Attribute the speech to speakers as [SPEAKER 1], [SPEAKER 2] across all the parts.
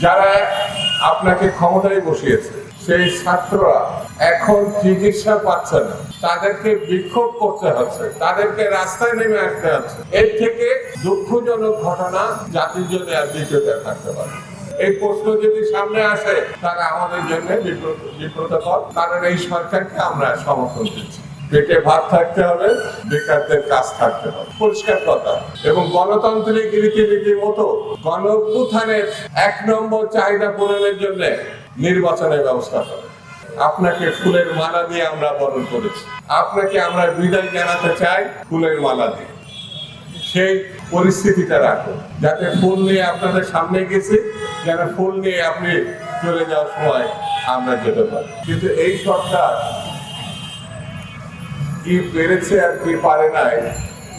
[SPEAKER 1] যারা আপনাকে ক্ষমতায় বসিয়েছে, সেই ছাত্ররা এখন চিকিৎসা পাচ্ছে না। তাদেরকে বিক্ষোভ করতে হচ্ছে, তাদেরকে রাস্তায় নেমে আসতে হচ্ছে। এর থেকে দুঃখজনক ঘটনা জাতির জন্য আর দ্বিতীয়টা থাকতে পারে এই প্রশ্ন যদি সামনে আসে, তাহলে আমাদের জন্য বিব্রত- বিব্রতকর কারণ এই সরকারকে আমরা সমর্থন দিচ্ছি। পেটে ভাত থাকতে হবে বেকারদের কাজ থাকতে হবে। পরিষ্কার কথা। এবং গণতান্ত্রিক রীতিনীতির মতো গণ এক নম্বর চাহিদা পূরণের জন্য নির্বাচনের ব্যবস্থা করে। আপনাকে ফুলের মালা দিয়ে আমরা বরণ করেছি। আপনাকে আমরা বিদায় জানাতে চাই ফুলের মালা দিয়ে। সেই পরিস্থিতিটা রাখুন। যাতে ফুল নিয়ে আপনাদের সামনে গেছি, যেন ফুল নিয়ে আপনি চলে যাওয়ার সময় আমরা যেতে পারি। কিন্তু এই সরকার কি পেরেছে আর কি পারে নাই,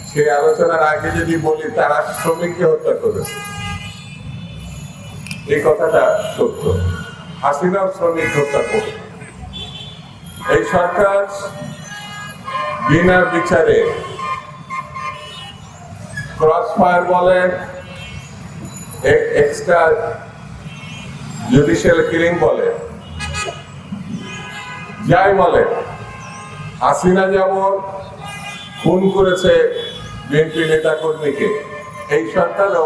[SPEAKER 1] সেই আলোচনার আগে যদি বলি, তারা শ্রমিককে হত্যা করেছে। এই কথাটা সত্য। হাসিনাও শ্রমিক হত্যা করে এই সরকার বিনা বিচারে ক্রস ফায়ার বলে এক্সট্রা জুডিশিয়াল কিলিং বলে, যাই বলে হাসিনা যেমন খুন করেছে বিএনপি নেতা কর্মীকে এই সরকারও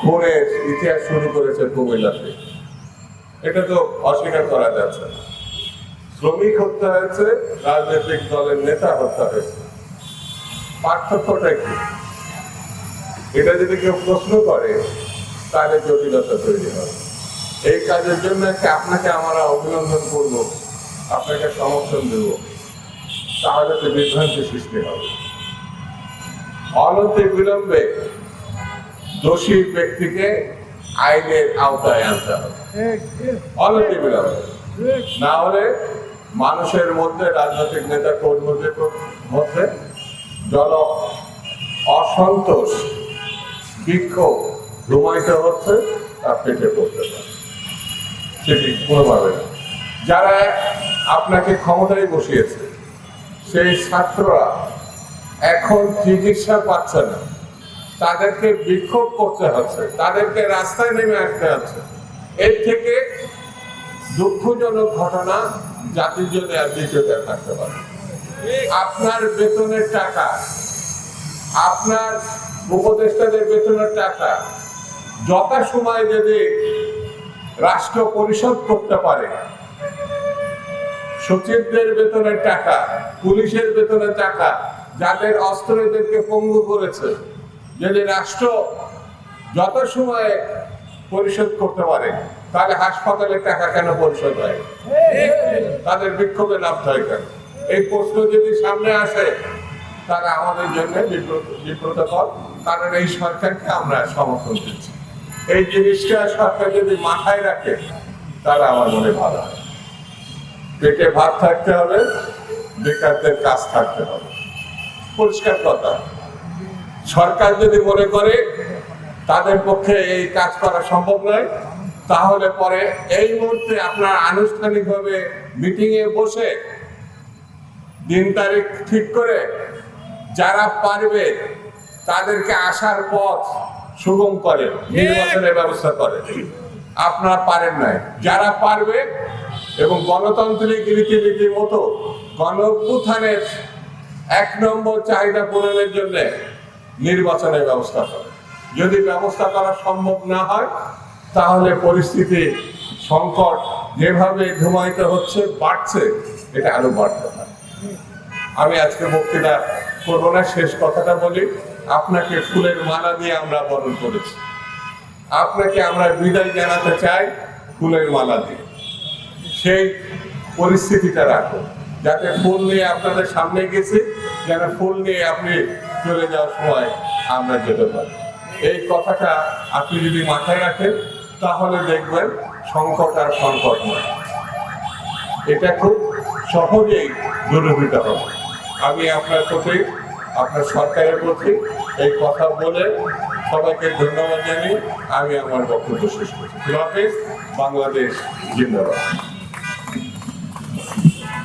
[SPEAKER 1] খুনের ইতিহাস শুরু করেছে কুমিল্লাতে। এটা তো অস্বীকার করা যাচ্ছে শ্রমিক হত্যা হয়েছে, রাজনৈতিক দলের নেতা হত্যা হয়েছে। পার্থক্যটা কি? এটা যদি কেউ প্রশ্ন করে, তাহলে জটিলতা তৈরি হবে এই কাজের জন্য আপনাকে আমরা অভিনন্দন করব, আপনাকে সমর্থন দেব। তাহলে বিভ্রান্তি সৃষ্টি হবে অনতি বিলম্বে দোষী ব্যক্তিকে আইনের আওতায় আনতে হবে। বিলম্বে। না হলে মানুষের মধ্যে, রাজনৈতিক নেতা কর্মীদের মধ্যে জল অসন্তোষ, বিক্ষোভ রুমাইতে হচ্ছে, তা পেটে পড়তে পারে। সেটি কোনোভাবে যারা আপনাকে ক্ষমতায় বসিয়েছে সেই ছাত্ররা এখন চিকিৎসা পাচ্ছে না। তাদেরকে বিক্ষোভ করতে হচ্ছে, তাদেরকে রাস্তায় নেমে আসতে হচ্ছে। এর থেকে দুঃখজনক ঘটনা জাতির জন্য আর দ্বিতীয়টা থাকতে পারে। আপনার বেতনের টাকা, আপনার উপদেষ্টাদের বেতনের টাকা যথাসময়ে যদি রাষ্ট্র পরিশোধ করতে পারে সচিবদের বেতনের টাকা, পুলিশের বেতনের টাকা, যাদের অস্ত্রদেরকে পঙ্গু করেছে, যদি রাষ্ট্র যত সময়ে পরিশোধ করতে পারে, তাহলে হাসপাতালের টাকা কেন পরিশোধ হয়? তাদের বিক্ষোভে লাভ হয় কেন? এই প্রশ্ন যদি সামনে আসে তারা আমাদের জন্য বিব্রত- বিব্রতকর কারণ এই সরকারকে আমরা সমর্থন দিচ্ছি। এই জিনিসটা সরকার যদি মাথায় রাখে তারা আমার মনে ভালো হয়। পেটে ভাত থাকতে হবে বেকারদের কাজ থাকতে হবে। পরিষ্কার কথা। সরকার যদি মনে করে তাদের পক্ষে এই কাজ করা সম্ভব নয়, তাহলে পরে এই মুহূর্তে আপনার আনুষ্ঠানিকভাবে মিটিং এ বসে দিন তারিখ ঠিক করে যারা পারবে তাদেরকে আসার পথ সুগম করে, নির্বাচনের ব্যবস্থা করে। আপনারা পারেন নাই। যারা পারবে এবং গণতান্ত্রিক রীতিনীতির মতো গণ এক নম্বর চাহিদা পূরণের জন্য নির্বাচনের ব্যবস্থা করে। যদি ব্যবস্থা করা সম্ভব না হয়, তাহলে পরিস্থিতি সংকট যেভাবে ধুমায়িত হচ্ছে, বাড়ছে, এটা আরও বাড়তে পারে। আমি আজকে বক্তৃতা করব না, শেষ কথাটা বলি। আপনাকে ফুলের মালা দিয়ে আমরা বরণ করেছি। আপনাকে আমরা বিদায় জানাতে চাই ফুলের মালা দিয়ে। সেই পরিস্থিতিটা রাখুন। যাতে ফুল নিয়ে আপনাদের সামনে গেছি, যেন ফুল নিয়ে আপনি চলে যাওয়ার সময় আমরা যেতে পারি। এই কথাটা আপনি যদি মাথায় রাখেন, তাহলে দেখবেন সংকট আর সংকট নয়। এটা খুব সহজেই দূরীভূত হবে। আমি আপনার প্রতি, আপনার সরকারের প্রতি এই কথা বলে সবাইকে ধন্যবাদ জানিয়ে আমি আমার বক্তব্য শেষ করছি। বাংলাদেশ জিন্দাবাদ।